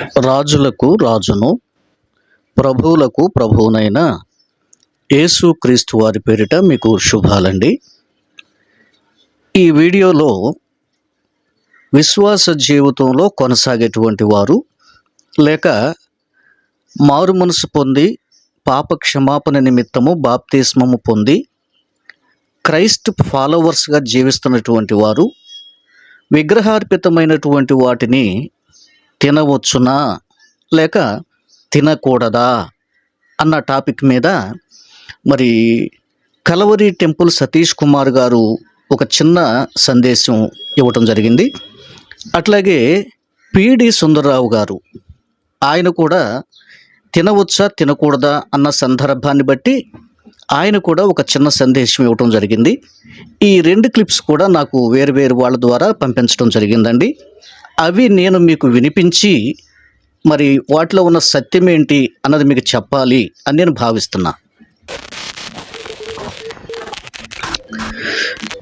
రాజులకు రాజును ప్రభువులకు ప్రభువునైన యేసుక్రీస్తు వారి పేరిట మీకు శుభాలండి. ఈ వీడియోలో విశ్వాస జీవితంలో కొనసాగేటువంటి వారు లేక మారు మనసు పొంది పాప క్షమాపణ నిమిత్తము బాప్తిస్మము పొంది క్రైస్ట్ ఫాలోవర్స్గా జీవిస్తున్నటువంటి వారు విగ్రహార్పితమైనటువంటి వాటిని తినవచ్చునా? లేక తినకూడదా? అన్న టాపిక్ మీద మరి కలవరి టెంపుల్ సతీష్ కుమార్ గారు ఒక చిన్న సందేశం ఇవ్వటం జరిగింది. అట్లాగే పిడి సుందరరావు గారు ఆయన కూడా తినవచ్చా తినకూడదా అన్న సందర్భాన్ని బట్టి ఆయన కూడా ఒక చిన్న సందేశం ఇవ్వటం జరిగింది. ఈ రెండు క్లిప్స్ కూడా నాకు వేరు వేరు వాళ్ళ ద్వారా పంపించడం జరిగిందండి. అవి నేను మీకు వినిపించి మరి వాటిలో ఉన్న సత్యం ఏంటి అన్నది మీకు చెప్పాలి అని నేను భావిస్తున్నా.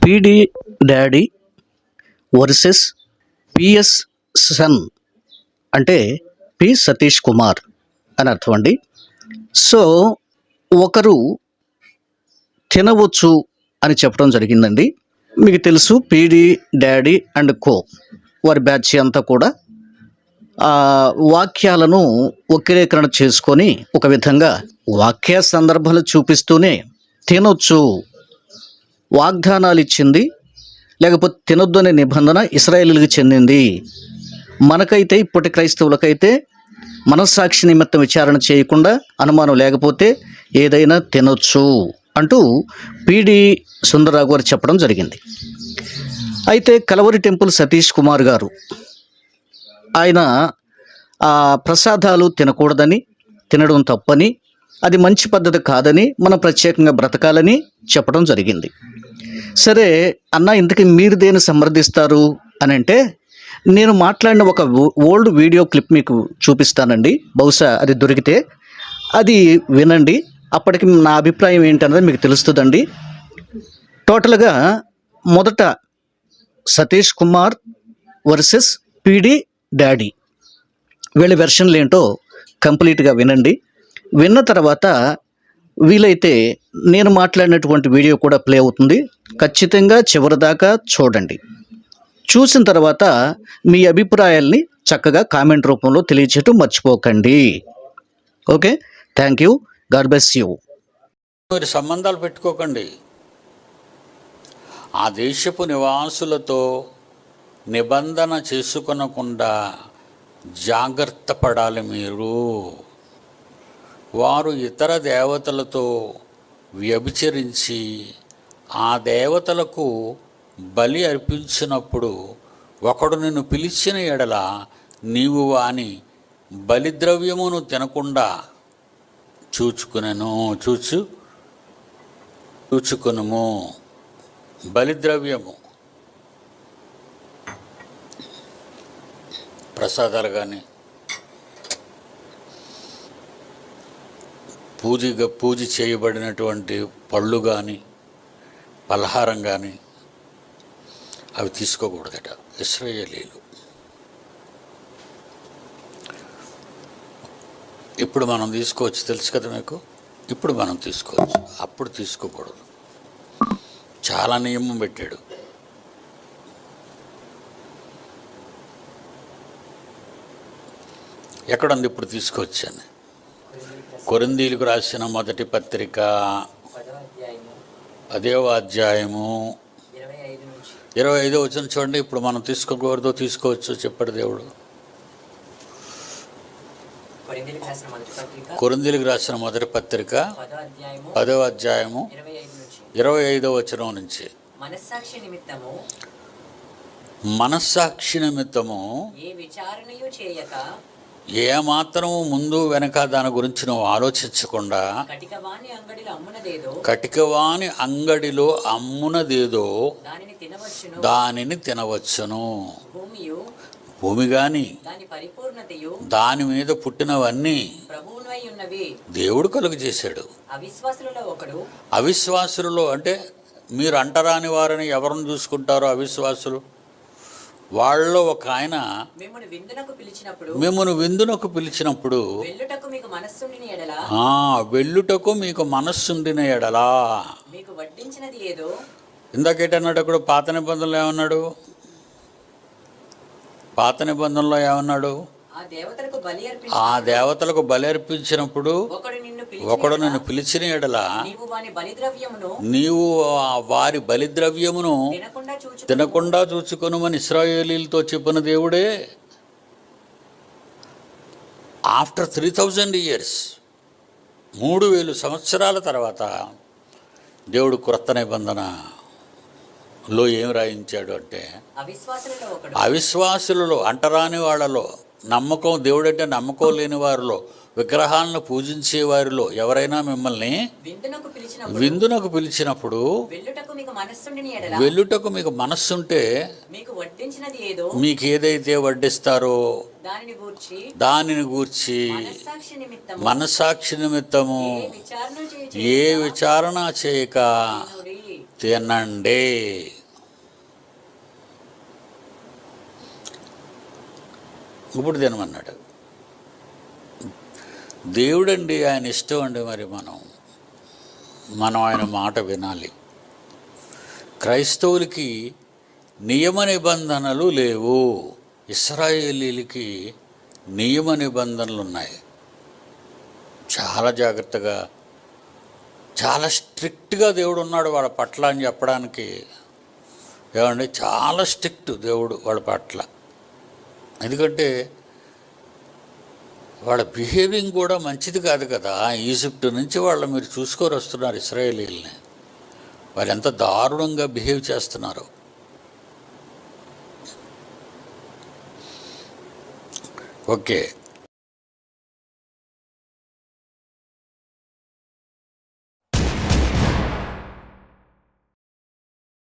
PD daddy versus PS son అంటే పి సతీష్ కుమార్ అని అర్థం అండి. సో ఒకరు తినవచ్చు అని చెప్పడం జరిగిందండి. మీకు తెలుసు పీడి డాడీ అండ్ కో. వారి బ్యాచ్ అంతా కూడా ఆ వాక్యాలను వక్రీకరణ చేసుకొని ఒక విధంగా వాక్య సందర్భాలు చూపిస్తూనే తినొచ్చు వాగ్దానాలు ఇచ్చింది లేకపోతే తినొద్దు అనే నిబంధన ఇస్రాయేలీలకు చెందింది. మనకైతే ఇప్పటి క్రైస్తవులకైతే మనస్సాక్షి నిమిత్తం విచారణ చేయకుండా అనుమానం లేకపోతే ఏదైనా తినొచ్చు అంటూ పిడి సుందరరావు గారు చెప్పడం జరిగింది. అయితే కలవరి టెంపుల్ సతీష్ కుమార్ గారు ఆయన ఆ ప్రసాదాలు తినకూడదని తినడం తప్పని అది మంచి పద్ధతి కాదని మనం ప్రత్యేకంగా బ్రతకాలని చెప్పడం జరిగింది. సరే అన్న ఇంతకీ మీరు దేని సమర్థిస్తారు అని అంటే నేను మాట్లాడిన ఒక ఓల్డ్ వీడియో క్లిప్ మీకు చూపిస్తానండి. బహుశా అది దొరికితే అది వినండి. అప్పటికి నా అభిప్రాయం ఏంటన్నది మీకు తెలుస్తుందండి. టోటల్గా మొదట Satish Kumar versus PD daddy. వీళ్ళ వెర్షన్లు ఏంటో కంప్లీట్గా వినండి. విన్న తర్వాత వీలైతే నేను మాట్లాడినటువంటి వీడియో కూడా ప్లే అవుతుంది. ఖచ్చితంగా చివరిదాకా చూడండి. చూసిన తర్వాత మీ అభిప్రాయాల్ని చక్కగా కామెంట్ రూపంలో తెలియచేయటం మర్చిపోకండి. Okay thank you God bless you మీరు సంబంధాలు పెట్టుకోకండి. ఆ దేశపు నివాసులతో నిబంధన చేసుకొనకుండా జాగ్రత్త పడాలి మీరు. వారు ఇతర దేవతలతో వ్యభిచరించి ఆ దేవతలకు బలి అర్పించినప్పుడు ఒకడు నిన్ను పిలిచిన ఎడల నీవు వాని బలిద్రవ్యమును తినకుండా చూచుకునను. చూచు చూచుకునుము. బలిద్రవ్యము. ప్రసాదాలు కానీ పూజగా పూజ చేయబడినటువంటి పళ్ళు కానీ పలహారం కానీ అవి తీసుకోకూడదట. ఇస్రాయేలీలు ఇప్పుడు మనం తీసుకోవచ్చు. తెలుసు కదా మీకు? ఇప్పుడు మనం తీసుకోవచ్చు. అప్పుడు తీసుకోకూడదు. చాలా నియమం పెట్టాడు. ఎక్కడుంది ఇప్పుడు తీసుకొచ్చాను? కొరిందీలకు రాసిన మొదటి పత్రిక పదవ అధ్యాయము ఇరవై ఐదు వచ్చిన చూడండి ఇప్పుడు మనం తీసుకోకూడదు తీసుకోవచ్చు చెప్పాడు దేవుడు. కొరింథీయులకు రాసిన మొదటి పత్రిక కొరిందీలకు రాసిన మొదటి పత్రిక పదవ అధ్యాయము ఇరవై ఐదు నుంచి ఇరవై ఐదో వచనం నుంచి. మనస్సాక్షి నిమిత్తము మనస్సాక్షి నిమిత్తము ఏ విచారణయు చేయక ఏమాత్రము ముందు వెనక దాని గురించి నువ్వు ఆలోచించకుండా కటికవాణి అంగడిలో అమ్మునదేదో దానిని తినవచ్చును. భూమి గాని దాని మీద పుట్టినవన్నీ దేవుడు కలుగు చేశాడు అవిశ్వాసులలో అవిశ్వాసులలో అంటే మీరు అంటరాని వారిని ఎవరిని చూసుకుంటారో అవిశ్వాసులు? వాళ్ళలో ఒక ఆయన మిమ్మల్ని విందునకు పిలిచినప్పుడు వెళ్ళుటకు మీకు మనస్సుండిన ఎడల ఇందాకేటన్నాడు అక్కడ పాత నిబంధనలో ఏమన్నాడు? పాత నిబంధనలో ఏమన్నాడు? ఆ దేవతలకు బలి అర్పించినప్పుడు ఒకడు నిన్ను పిలిచిన ఎడల నీవు వారి బలిద్రవ్యమును తినకుండా చూచు తినకుండా చూచుకొనుమని ఇస్రాయేలీలతో చెప్పిన దేవుడే. ఆఫ్టర్ త్రీ థౌజండ్ ఇయర్స్ మూడు వేలు సంవత్సరాల తర్వాత దేవుడు క్రొత్త నిబంధనలో ఏం రాయించాడు అంటే అవిశ్వాసులలో అంటరాని వాళ్ళలో నమ్మకం దేవుడంటే నమ్మకం లేని వారిలో విగ్రహాలను పూజించే వారిలో ఎవరైనా మిమ్మల్ని విందునకు పిలిచినప్పుడు వెళ్ళుటకు మీకు మనస్సుంటే మీకు ఏదైతే వడ్డిస్తారో దానిని గూర్చి మనస్సాక్షి నిమిత్తము మనసాక్షి నిమిత్తము ఏ విచారణ చేయుచు ఏ విచారణ చేయక తినుడి. ఇప్పుడు తినమన్నాడు దేవుడండి ఆయన ఇష్టం అండి మరి మనం. మనం ఆయన మాట వినాలి. క్రైస్తవులకి నియమ నిబంధనలు లేవు. ఇస్రాయేలీలకి నియమ నిబంధనలు ఉన్నాయి. చాలా జాగ్రత్తగా చాలా స్ట్రిక్ట్గా దేవుడు ఉన్నాడు వాళ్ళ పట్ల అని చెప్పడానికి. ఏమండి? చాలా స్ట్రిక్ట్ దేవుడు వాళ్ళ పట్ల. ఎందుకంటే వాళ్ళ బిహేవింగ్ కూడా మంచిది కాదు కదా. ఈజిప్ట్ నుంచి వాళ్ళు మీరు చూసుకొని వస్తున్నారు ఇస్రాయేలీల్ని. వారు ఎంత దారుణంగా బిహేవ్ చేస్తున్నారు. ఓకే.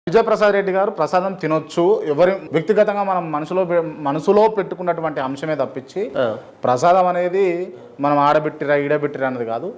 విజయప్రసాద్ రెడ్డి గారు ప్రసాదం తినొచ్చు. ఎవరి వ్యక్తిగతంగా మనం మనసులో పె- మనసులో పెట్టుకున్నటువంటి అంశమే తప్పించి ప్రసాదం అనేది మనం ఆడబెట్టిరా ఈడబెట్టిరా అన్నది కాదు.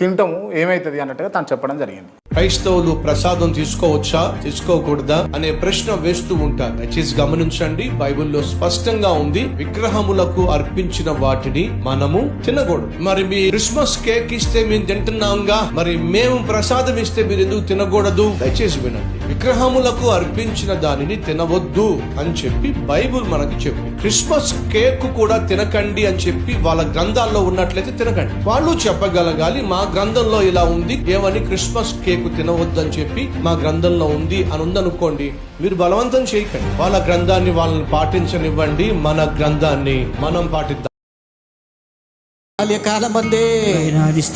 తింటాము ఏమైతుంది అన్నట్టుగా తను చెప్పడం జరిగింది. క్రైస్తవులు ప్రసాదం తీసుకోవచ్చా తీసుకోకూడదా అనే ప్రశ్న వేస్తూ ఉంటారు. దయచేసి గమనించండి. బైబిల్లో స్పష్టంగా ఉంది విగ్రహములకు అర్పించిన వాటిని మనము తినకూడదు. మరి మీ క్రిస్మస్ కేక్ ఇస్తే మేము తింటున్నాంగా? మరి మేము ప్రసాదం ఇస్తే మీరు ఎందుకు తినకూడదు? దయచేసి వినండి. విగ్రహములకు అర్పించిన దానిని తినవద్దు అని చెప్పి బైబిల్ మనకు చెప్పి. క్రిస్మస్ కేక్ కూడా తినకండి అని చెప్పి వాళ్ళ గ్రంథాల్లో ఉన్నట్లయితే తినకండి. వాళ్ళు చెప్పగలగాలి మా గ్రంథంలో ఇలా ఉంది ఏమని క్రిస్మస్ కేక్ తినవద్దు అని చెప్పి మా గ్రంథంలో ఉంది అని ఉందనుకోండి మీరు బలవంతం చేయకండి. వాళ్ళ గ్రంథాన్ని వాళ్ళని పాటించనివ్వండి మన గ్రంథాన్ని మనం పాటిద్దాం. బాల్యకాలమందే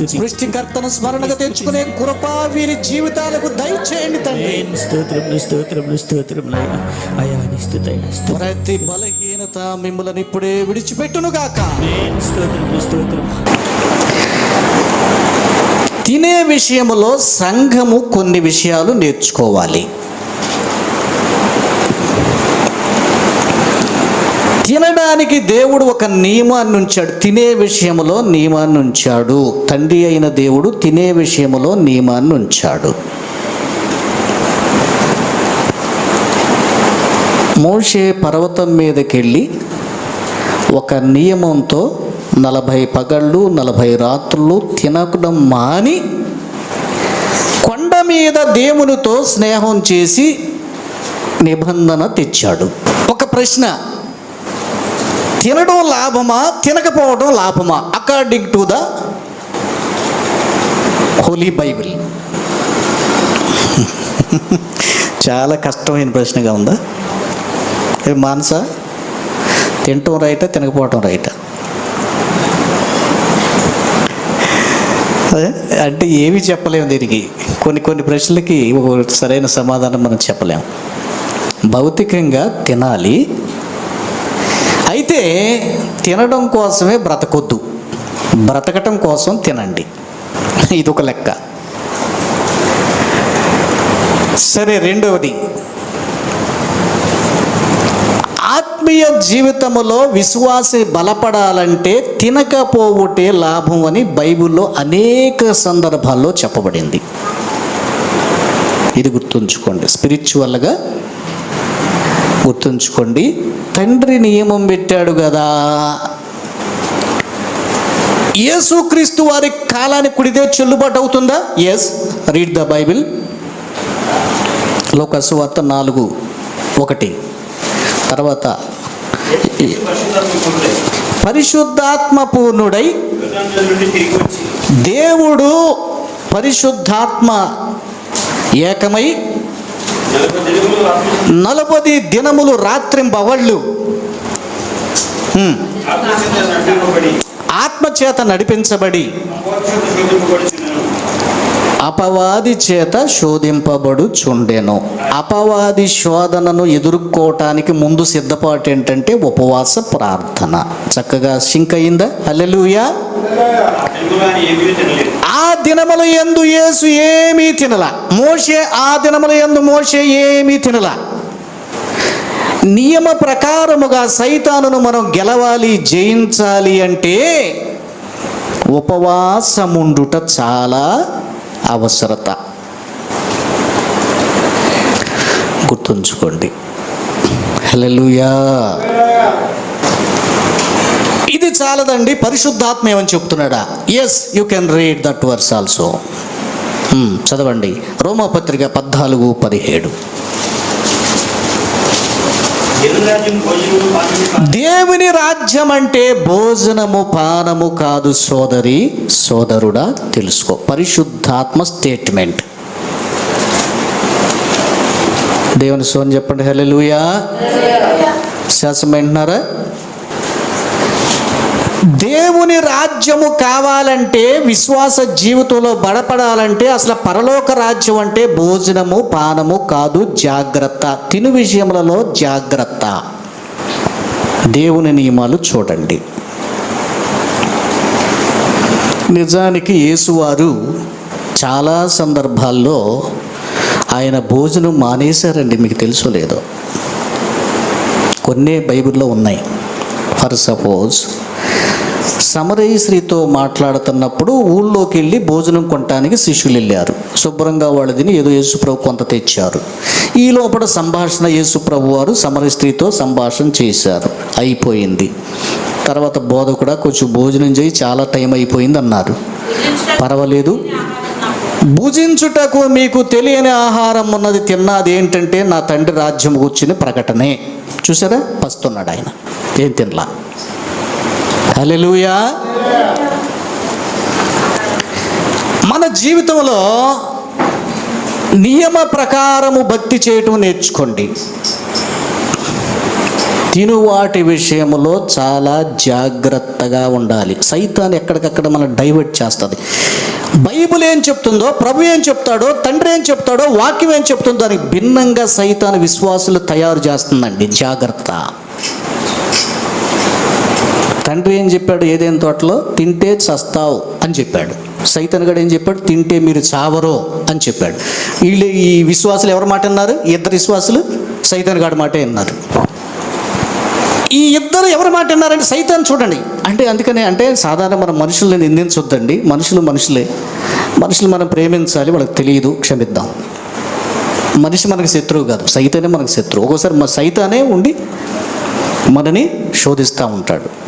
సృష్టికర్తను స్మరణగా తెచ్చుకునే కృప వీరి జీవితాలకు దయచేయండి. ప్రతి బలహీనత మిమ్మల్ని ఇప్పుడే విడిచిపెట్టును గాక తినే విషయంలో సంఘము కొన్ని విషయాలు నేర్చుకోవాలి. తినడానికి దేవుడు ఒక నియమాన్ని ఉంచాడు తినే విషయంలో నియమాన్ని ఉంచాడు తండ్రి అయిన దేవుడు తినే విషయంలో నియమాన్ని ఉంచాడు మోషే పర్వతం మీదకెళ్ళి ఒక నియమంతో నలభై పగళ్ళు నలభై రాత్రులు తినకడం మాని కొండ మీద దేవునితో స్నేహం చేసి నిబంధన తెచ్చాడు. ఒక ప్రశ్న. తినడం లాభమా? తినకపోవడం లాభమా? According to the holy Bible చాలా కష్టమైన ప్రశ్నగా ఉందా? మానస? తినటం రైటా తినకపోవటం రైటా అంటే ఏమీ చెప్పలేము దీనికి. కొన్ని కొన్ని ప్రశ్నలకి సరైన సమాధానం మనం చెప్పలేము. భౌతికంగా తినాలి అయితే తినడం కోసమే బ్రతకొద్దు. బ్రతకటం కోసం తినండి. ఇది ఒక లెక్క. సరే రెండవది. ఆత్మీయ జీవితములో విశ్వాసి బలపడాలంటే తినకపోవుటే లాభం అని బైబిల్లో అనేక సందర్భాల్లో చెప్పబడింది. ఇది గుర్తుంచుకోండి. స్పిరిచువల్గా గుర్తుంచుకోండి. తండ్రి నియమం పెట్టాడు కదా. యేసుక్రీస్తు వారి కాలానికి కుడితే చెల్లుబాటు అవుతుందా? ఎస్ రీడ్ ద బైబిల్ లోకసు వార్త నాలుగు ఒకటి. తర్వాత పరిశుద్ధాత్మ పూర్ణుడై దేవుడు పరిశుద్ధాత్మ ఏకమై నలభై దినములు రాత్రింబవళ్ళు. ఆత్మచేత నడిపించబడి. అపవాది చేత శోధింపబడు చుండెను అపవాది శోధనను ఎదుర్కోవటానికి ముందు సిద్ధపాటు ఏంటంటే ఉపవాస ప్రార్థన. చక్కగా సింక్ అయిందా? హల్లెలూయా. దినముల యందు యేసు ఏమీ తినల. మోషే ఆ దినముల యందు మోషే ఏమీ తినల. నియమ ప్రకారముగా సైతానును మనం గెలవాలి జయించాలి అంటే ఉపవాసముండుట చాలా అవసరత. గుర్తుంచుకోండి. హలో చాలదండి పరిశుద్ధాత్మ ఏమని చెప్తున్నాడా? Yes you can read that verse also చదవండి. రోమపత్రిక పద్నాలుగు పదిహేడు. దేవుని రాజ్యం అంటే భోజనము పానము కాదు సోదరి సోదరుడా తెలుసుకో. పరిశుద్ధాత్మ స్టేట్మెంట్ దేవుని సోని చెప్పండి హల్లెలూయా శాసం వింటున్నారా? దేవుని రాజ్యము కావాలంటే విశ్వాస జీవితంలో బడపడాలంటే అసలు పరలోక రాజ్యం అంటే భోజనము పానము కాదు జాగ్రత్త. తిను విషయములలో జాగ్రత్త. దేవుని నియమాలు చూడండి. నిజానికి యేసువారు చాలా సందర్భాల్లో ఆయన భోజనం మానేశారండి మీకు తెలుసో లేదో. కొన్ని బైబిల్లో ఉన్నాయి. ఫర్ సపోజ్ సమరయ స్త్రీతో మాట్లాడుతున్నప్పుడు ఊళ్ళోకి వెళ్ళి భోజనం కొనటానికి శిష్యులు వెళ్ళారు శుభ్రంగా వాళ్ళు తిని ఏదో యేసుప్రభు కొంత తెచ్చారు. ఈ లోపల సంభాషణ యేసుప్రభు వారు సమరయ స్త్రీతో సంభాషణ చేశారు. అయిపోయింది. తర్వాత బోధ కూడా కొంచెం భోజనం చేయి చాలా టైం అయిపోయింది అన్నారు పర్వాలేదు. భుజించుటకు మీకు తెలియని ఆహారం ఉన్నది తిన్నది ఏంటంటే నా తండ్రి రాజ్యం కూర్చుని ప్రకటనే. చూసారా పస్తున్నాడు ఆయన. ఏం తినలా? హల్లెలూయా. మన జీవితంలో నియమ ప్రకారము భక్తి చేయటం నేర్చుకోండి. తినువాటి విషయంలో చాలా జాగ్రత్తగా ఉండాలి. సైతాన్ని ఎక్కడికక్కడ మనం డైవర్ట్ చేస్తుంది. బైబిల్ ఏం చెప్తుందో ప్రభు ఏం చెప్తాడో తండ్రి ఏం చెప్తాడో వాక్యం ఏం చెప్తుందో దానికి భిన్నంగా సైతాన్ని విశ్వాసులు తయారు చేస్తుందండి. జాగ్రత్త. తండ్రి ఏం చెప్పాడు? ఏదైనా తోటలో తింటే చస్తావు అని చెప్పాడు. సైతన్గడు ఏం చెప్పాడు? తింటే మీరు చావరో అని చెప్పాడు. వీళ్ళు ఈ విశ్వాసులు ఎవరి మాట అన్నారు? ఇద్దరు విశ్వాసులు సైతన్గాడి మాటే అన్నారు. ఈ ఇద్దరు ఎవరి మాట విన్నారంటే సైతాన్ చూడండి. అంటే అందుకనే అంటే సాధారణ మనం మనుషుల్ని నిందించొద్దండి. మనుషులు మనుషులే. మనుషులు మనం ప్రేమించాలి వాళ్ళకి తెలియదు క్షమిద్దాం. మనిషి మనకు శత్రువు కాదు సైతానే మనకు శత్రువు. ఒక్కోసారి మా సైతానే ఉండి మనని శోధిస్తూ ఉంటాడు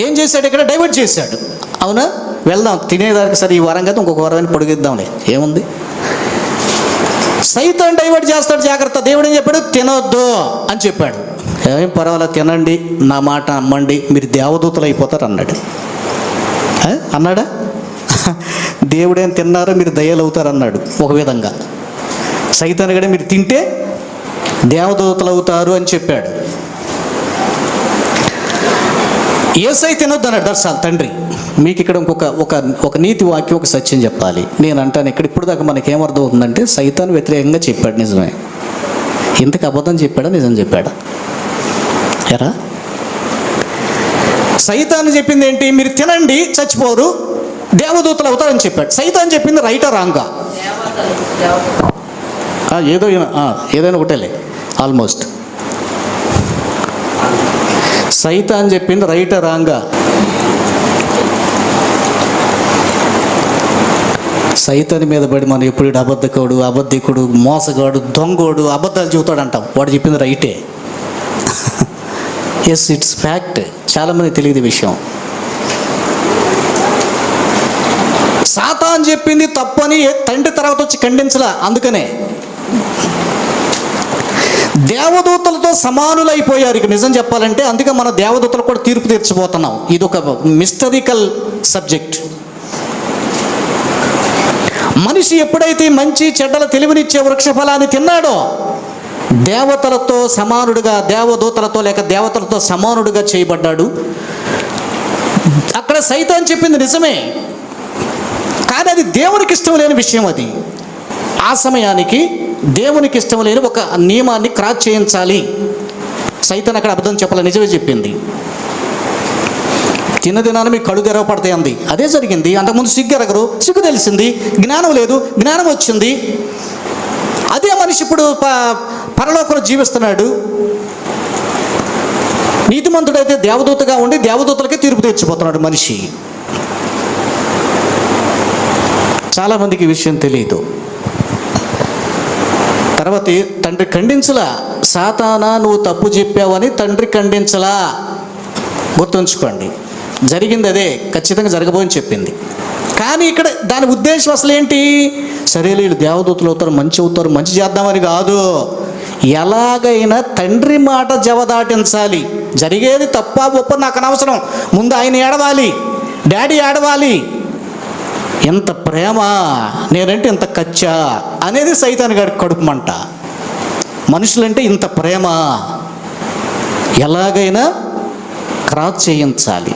ఏం చేశాడు ఇక్కడ డైవర్ట్ చేశాడు? అవునా? వెళ్దాం. తినేదానికి సరే ఈ వారం కదా ఇంకొక వారాన్ని పొడిగిద్దాంలే. ఏముంది? సైతం డైవర్ట్ చేస్తాడు జాగ్రత్త. దేవుడు ఏం చెప్పాడు? తినొద్దు అని చెప్పాడు. ఏం పర్వాలేదు తినండి. నా మాట అమ్మండి మీరు దేవదూతలు అయిపోతారు అన్నాడు? అన్నాడా? దేవుడేం తిన్నారో మీరు దయ్యాలు అవుతారు అన్నాడు. ఒక విధంగా. సైతాన్ కూడా మీరు తింటే దేవదూతలు అవుతారు అని చెప్పాడు. ఏసై తినొద్దు అన్నాడు. దర్శాలు తండ్రి. మీకు ఇక్కడ ఇంకొక ఒక ఒక నీతి వాక్యం ఒక సత్యం చెప్పాలి. నేను అంటాను ఇక్కడ ఇప్పుడు దాకా మనకి ఏమర్థం అవుతుందంటే సైతాన్ వ్యతిరేకంగా చెప్పాడు. నిజమే. ఇంతకు అబద్ధం చెప్పాడా? నిజం చెప్పాడా? ఎరా? సైతాన్ చెప్పింది ఏంటి? మీరు తినండి చచ్చిపోరు దేవదూతలు అవుతారని చెప్పాడు. సైతాన్ చెప్పింది రైటా రాంగా? ఏదో ఏదైనా ఒకటేలే. ఆల్మోస్ట్. సైత అని చెప్పింది రైట్ రాంగా. సైతాన్ని మీద పడి మనం ఎప్పుడు ఈడు అబద్ధకుడు అబద్ధికుడు మోసగాడు దొంగోడు అబద్ధాలు చెబుతాడు అంటాం వాడు చెప్పింది రైటే. ఎస్ ఇట్స్ ఫ్యాక్ట్ చాలామంది తెలియదు ఈ విషయం. సాతాన్ చెప్పింది తప్పని తండ్రి తర్వాత వచ్చి ఖండించలా అందుకనే. దేవదూతలతో సమానులైపోయారు. ఇక నిజం చెప్పాలంటే అందుకే మన దేవదూతలు కూడా తీర్పు తెచ్చిపోతున్నాం ఇది ఒక మిస్టరికల్ సబ్జెక్ట్ మనిషి ఎప్పుడైతే మంచి చెడ్డల తెలివినిచ్చే వృక్ష ఫలాన్ని తిన్నాడో దేవతలతో సమానుడిగా దేవదూతలతో లేక దేవతలతో సమానుడిగా చేయబడ్డాడు. అక్కడ సైతాన్ చెప్పింది నిజమే. కానీ అది దేవునికి ఇష్టం లేని విషయం అది. ఆ సమయానికి దేవునికి ఇష్టం లేని ఒక నియమాన్ని క్రాస్ చేయించాలి. సైతాన్ అక్కడ అబద్ధం చెప్పాలి నిజమే చెప్పింది. తిన్న దినాన మీకు కళ్ళు తెరవపడతాయి అంది. అదే జరిగింది. అంతకుముందు సిగ్గు ఎరగరు సిగ్గు తెలిసింది. జ్ఞానం లేదు. జ్ఞానం వచ్చింది. అదే మనిషి ఇప్పుడు ప పరలోకంలో జీవిస్తున్నాడు. నీతిమంతుడైతే దేవదూతగా ఉండి దేవదూతలకే తీర్పు తెచ్చిపోతున్నాడు మనిషి. చాలామందికి విషయం తెలియదు తర్వాత తండ్రి ఖండించలా. సాతానా నువ్వు తప్పు చెప్పావని తండ్రి ఖండించలా. గుర్తుంచుకోండి. జరిగింది అదే ఖచ్చితంగా జరగబోని చెప్పింది. కానీ ఇక్కడ దాని ఉద్దేశం అసలు ఏంటి? సరే వీళ్ళు దేవదూతలు అవుతారు మంచి అవుతారు మంచి చేద్దామని కాదు. ఎలాగైనా తండ్రి మాట జవదాటించాలి. జరిగేది తప్ప గొప్ప నాకు అనవసరం. ముందు ఆయన ఏడవాలి డాడీ ఏడవాలి. ఎంత ప్రేమ నేనంటే ఇంత కచ్చా అనేది సైతాన్ కడుపుమంట మనుషులంటే ఇంత ప్రేమ. ఎలాగైనా క్రాస్ చేయించాలి.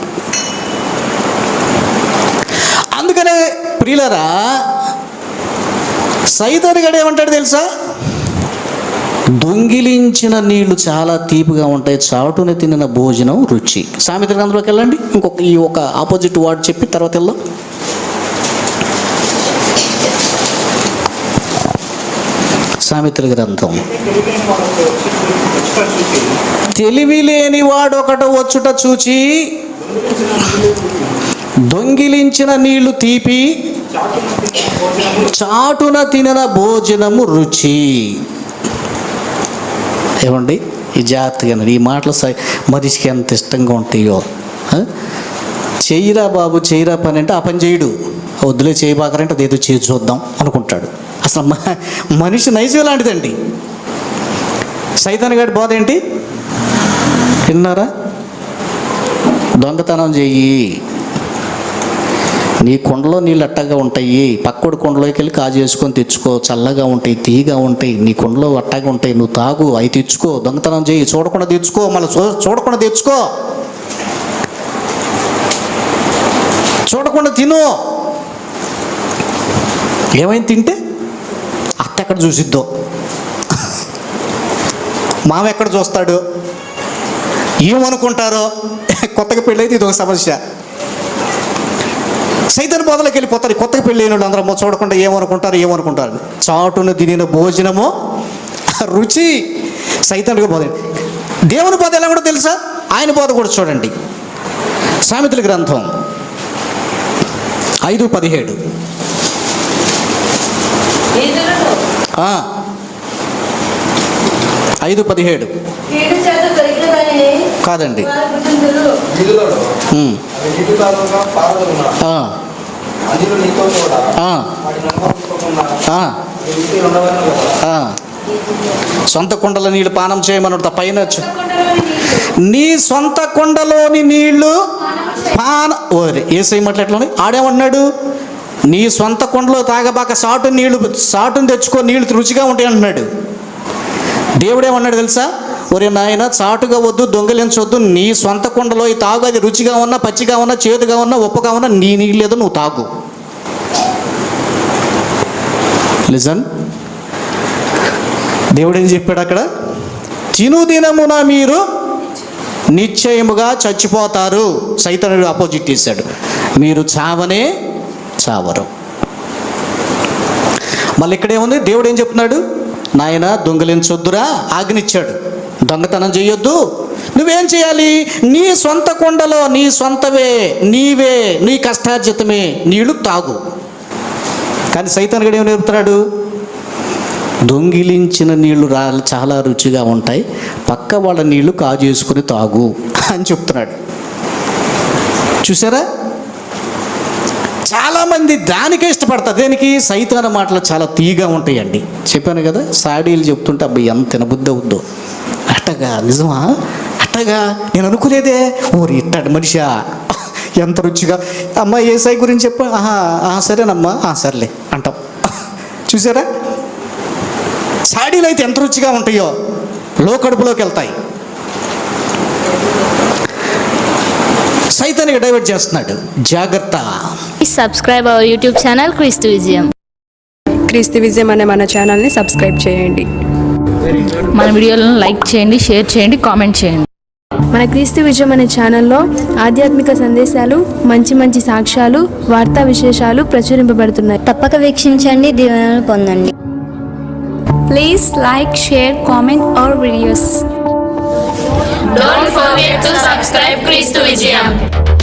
అందుకనే ప్రియులరా సైతాన్ గడు ఏమంటాడు తెలుసా? దొంగిలించిన నీళ్ళు చాలా తీపిగా ఉంటాయి చాటున తినిన భోజనం రుచి. సామెత గ్రంథంలోకి వెళ్ళండి. ఇంకొక ఈ ఒక ఆపోజిట్ వర్డ్ చెప్పి తర్వాత వెళ్దాం. సామెతల గ్రంథం. తెలివి లేని వాడు ఒకట వచ్చుట చూచి దొంగిలించిన నీళ్ళు తీపి చాటున తినిన భోజనము రుచి. ఏమండి? ఈ జాగ్రత్తగా ఈ మాటలు సై మనిషికి ఎంత ఇష్టంగా ఉంటాయో. ఆ? చెయ్యిరా బాబు చెయ్యిరా పని అంటే ఆ పని చేయడు. వద్దులే చేయబాకరంటే అదేదో చేసి చూద్దాం అనుకుంటాడు. అసలు మనిషి నైజం లాంటిదండి సైతాన్ గారి బోధ ఏంటి? విన్నారా? దొంగతనం చెయ్యి. నీ కుండలో నీళ్ళు అట్టగా ఉంటాయి. పక్కడి కుండలోకి వెళ్ళి కాజు చేసుకొని తెచ్చుకో. చల్లగా ఉంటాయి తీగా ఉంటాయి. నీ కుండలో అట్టగా ఉంటాయి. నువ్వు తాగు అవి తెచ్చుకో. దొంగతనం చేయి చూడకుండా తెచ్చుకో. మళ్ళీ చూ చూడకుండా తెచ్చుకో. చూడకుండా తిను. ఏమైంది తింటే? ఎక్కడ చూసిద్దో? మామ ఎక్కడ చూస్తాడు? ఏమనుకుంటారో? కొత్తగా పెళ్ళైతే ఇది ఒక సమస్య. సైతన్ బోధలోకి వెళ్ళిపోతారు. కొత్తగా పెళ్ళైన వాళ్ళు అందరూ చూడకుండా ఏమనుకుంటారు ఏమనుకుంటారు? చాటును తినిన భోజనము రుచి సైతానికి బోధ. దేవుని బోధ ఎలా కూడా తెలుసా? ఆయన బోధ కూడా చూడండి. సామెతల గ్రంథం ఐదు పదిహేడు. ఐదు పదిహేడు. కాదండి. సొంత కుండల నీళ్ళు పానం చేయమన్నట్టు పైన నీ సొంత కుండలోని నీళ్ళు పాన ఓరే ఏ చేయమట్లు ఎట్లా ఉంది? ఆడేమన్నాడు? నీ సొంత కుండలో తాగబాక సాటు నీళ్ళు సాటును తెచ్చుకో నీళ్ళు రుచిగా ఉంటాయి అంటున్నాడు. దేవుడేమన్నాడు తెలుసా? ఒరే నాయన చాటుగా వద్దు దొంగలించవద్దు నీ సొంత కుండలో ఈ తాగు అది రుచిగా ఉన్నా పచ్చిగా ఉన్నా చేదుగా ఉన్నా ఉప్పుగా ఉన్నా నీ నీళ్ళు లేదు నువ్వు తాగు. లిజన్ దేవుడు ఏం చెప్పాడు అక్కడ? తిను దినమున మీరు నిశ్చయముగా చచ్చిపోతారు. సైతనుడు ఆపోజిట్ చేశాడు. మీరు చావనే చావరు. మళ్ళీ ఇక్కడేముంది దేవుడు ఏం చెప్తున్నాడు? నాయన దొంగలించొద్దురా ఆజ్ఞిచ్చాడు దొంగతనం చేయొద్దు నువ్వేం చేయాలి? నీ సొంత కొండలో నీ సొంతవే నీవే నీ కష్టార్జితమే నీళ్ళు తాగు. కానీ సైతాన్ గడు ఏమి నేర్పుతున్నాడు దొంగిలించిన నీళ్ళు రా చాలా రుచిగా ఉంటాయి. పక్క వాళ్ళ నీళ్ళు కాజేసుకుని తాగు అని చెప్తున్నాడు. చూసారా చాలామంది దానికే ఇష్టపడతారు. దేనికి? సైతాన మాటలు చాలా తీగా ఉంటాయండి. చెప్పాను కదా సాడీలు చెప్తుంటే అబ్బాయి ఎంత తినబుద్ధి అవుద్దో. అట్టగా నిజమా? అట్టగా నేను అనుకోలేదే. ఓరి ఇట్టాడు మనిషా. ఎంత రుచిగా. అమ్మ ఏ సాయి గురించి చెప్ప? ఆహా ఆహా, సరేనమ్మా. సర్లే అంటాం. చూసారా? సాడీలు అయితే ఎంత రుచిగా ఉంటాయో లో కడుపులోకి వెళ్తాయి. సైతానికి డైవర్ట్ చేస్తున్నాడు. జాగ్రత్త. Subscribe our YouTube channel Christ Vizium. క్రీస్తు విజయం అనే మన ఛానల్ని సబ్స్క్రైబ్ చేయండి. మన వీడియోలను లైక్ చేయండి షేర్ చేయండి కామెంట్ చేయండి. మన క్రీస్తు విజయం అనే ఛానల్లో ఆధ్యాత్మిక సందేశాలు మంచి మంచి సాక్ష్యాలు వార్తా విశేషాలు ప్రచురింపబడుతున్నాయి. తప్పక వీక్షించండి దీవెనలు పొందండి. Please like share comment our videos Don't forget to subscribe Christ Vizium.